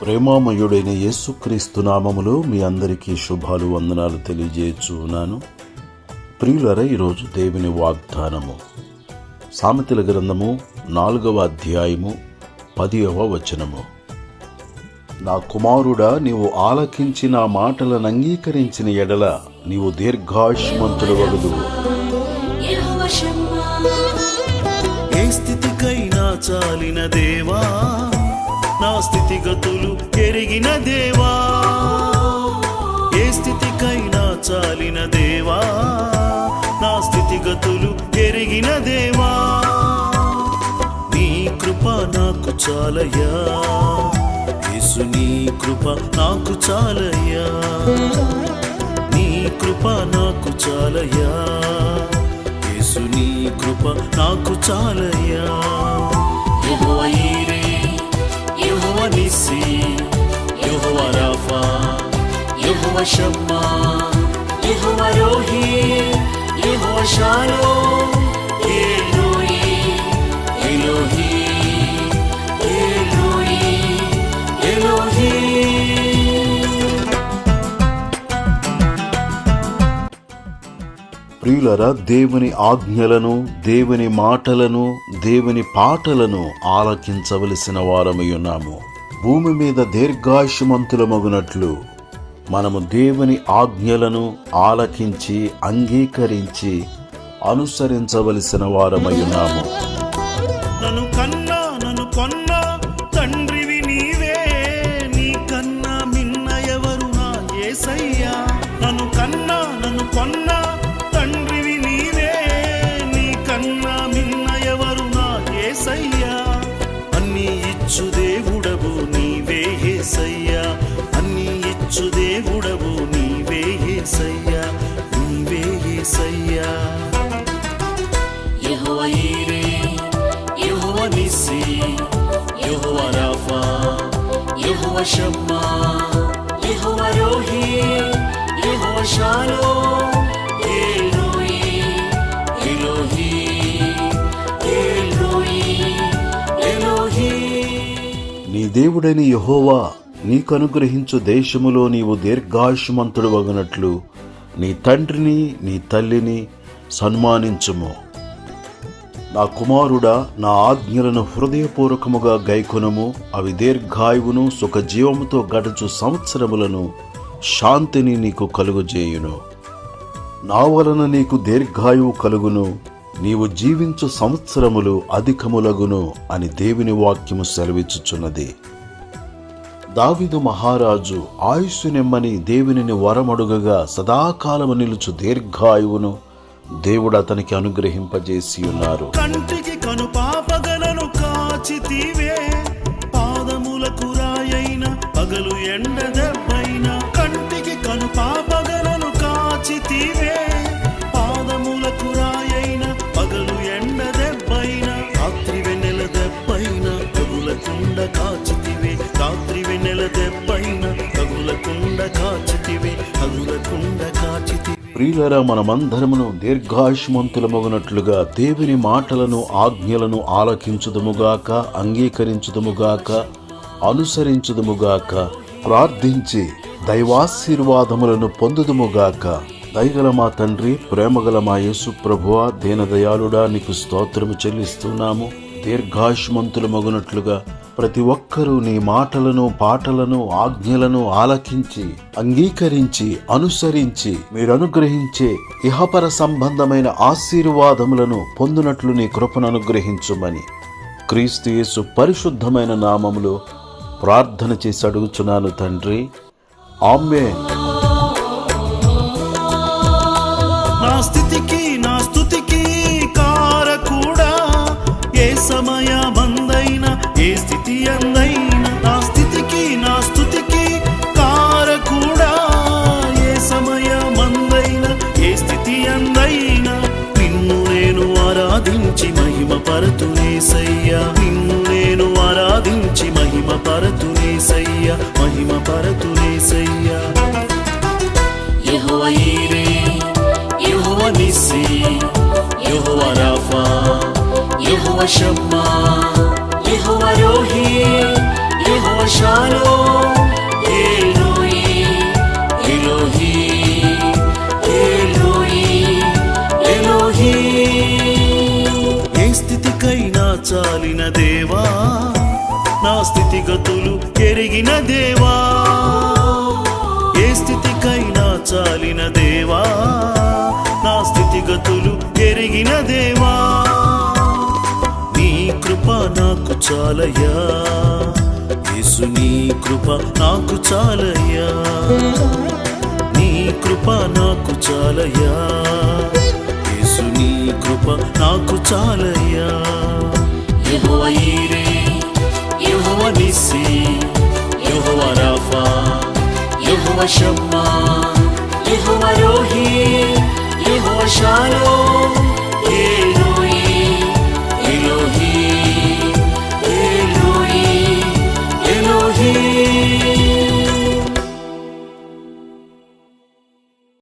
ప్రేమామయుడైన యేసుక్రీస్తు నామములో మీ అందరికీ శుభాలు వందనాలు తెలియజేయచున్నాను. ప్రియులర ఈరోజు దేవుని వాగ్దానము. సామెతల గ్రంథము నాలుగవ అధ్యాయము పదియవ వచనము. నా కుమారుడా నీవు ఆలకించి నా మాటలను అంగీకరించిన ఎడల నీవు దీర్ఘాయుష్మంతుడు వగదు. ఏ స్థితికైనా చాలిన దేవా నా స్థితిగతులు ఎరిగిన దేవా ఏ స్థితికైనా చాలిన దేవా నా స్థితిగతులు ఎరిగిన దేవా. నీ కృప నాకు చాలయ్యా యేసు నీ కృప నాకు చాలయ్యా. నీ కృప నాకు చాలయ్యా యేసు నీ కృప నాకు చాలయ్యా. Jehovah Jireh Jehovah Rapha Jehovah Shammah Jehovah Rohi ఎలోయి ఎలోహి ఎలోయి ఎలోహి ప్రియులరా దేవుని ఆజ్ఞలను దేవుని మాటలను దేవుని పాటలను ఆలకించవలసిన వారమై ఉన్నాము. భూమి మీద దీర్ఘాయుషమంతులమగునట్లు మనము దేవుని ఆజ్ఞలను ఆలకించి అంగీకరించి అనుసరించవలసిన వారమై ఉన్నాము. నన్ను కన్నా నన్ను కొన్న షమ్మా రోహి ఎలోయి ఎలోహి ఎలోయి ఎలోహి నీ దేవుడైన యహోవా నీకు అనుగ్రహించు దేశములో నీవు దీర్ఘాయుషమంతుడు వగనట్లు నీ తండ్రిని నీ తల్లిని సన్మానించుము. నా కుమారుడా నా ఆజ్ఞలను హృదయపూర్వకముగా గైకొనము. అవి దీర్ఘాయువును సుఖజీవముతో గడచు సంవత్సరములను శాంతిని నీకు కలుగుజేయును. నా వలన నీకు దీర్ఘాయువు కలుగును. నీవు జీవించు సంవత్సరములు అధికములగును అని దేవుని వాక్యము సెలవిచ్చుచున్నది. దావిదు మహారాజు ఆయుస్సు నెమ్మని దేవునిని వరమడుగగా సదాకాలము నిలుచు దీర్ఘాయువును దేవుడు అతనికి అనుగ్రహింపజేసి ఉన్నారు. కంటికి కను పాపగలను కాచితివే పాదములకు రాయైన పగలు ఎండ దెబ్బైన కంటికి కను పాపగలను కాచితివే పాదములకు రాయైన పగలు ఎండ దెబ్బైన రాత్రి వెన్నెల దెబ్బైన కగులకుండ కాచితివే రాత్రి వెన్నెల దెబ్బైన కగులకుండ కాచితివే కగులకుండ కాచితివే ప్రియులరా మనమందరమును దీర్ఘాయుష్మంతులమగునట్లుగా దేవుని మాటలను ఆజ్ఞలను ఆలకించుదుముగాక అంగీకరించుదుముగాక అనుసరించుదుముగాక ప్రార్థించి దైవాశీర్వాదములను పొందుదుముగాక. దయగల మా తండ్రి ప్రేమగల మా యేసు ప్రభువ దీనదయాళుడా నీకు స్తోత్రము చెల్లిస్తున్నాము. దీర్ఘాయుష్మంతులమగునట్లుగా ప్రతి ఒక్కరూ నీ మాటలను పాటలను ఆజ్ఞలను ఆలకించి అంగీకరించి అనుసరించి మీరు అనుగ్రహించే ఇహపర సంబంధమైన ఆశీర్వాదములను పొందునట్లు నీ కృపను అనుగ్రహించుమని క్రీస్తుయేసు పరిశుద్ధమైన నామములో ప్రార్థన చేసి అడుగుచున్నాను తండ్రి. ఆమె పరతునేసయ్యా నిన్ను నేను ఆరాధించి మహిమ పరతునేసయ్యా మహిమ పరతునేసయ్యా Jehovah Jireh Jehovah Nissi Jehovah Rapha Jehovah Shammah Jehovah Rohi Jehovah Shalom చాలిన దేవా నా స్థితిగతులు ఎరిగిన దేవా. ఏ స్థితికైనా చాలిన దేవా నా స్థితిగతులు ఎరిగిన దేవా. నీ కృప నాకు చాలయ్యా యేసు నీ కృప నాకు చాలయ్యా. నీ కృప నాకు చాలయ్యా యేసు నీ కృప నాకు చాలయ్యా. Jehovah Jireh Jehovah Nissi Jehovah Rapha Jehovah Shammah Jehovah Rohi Jehovah Shalom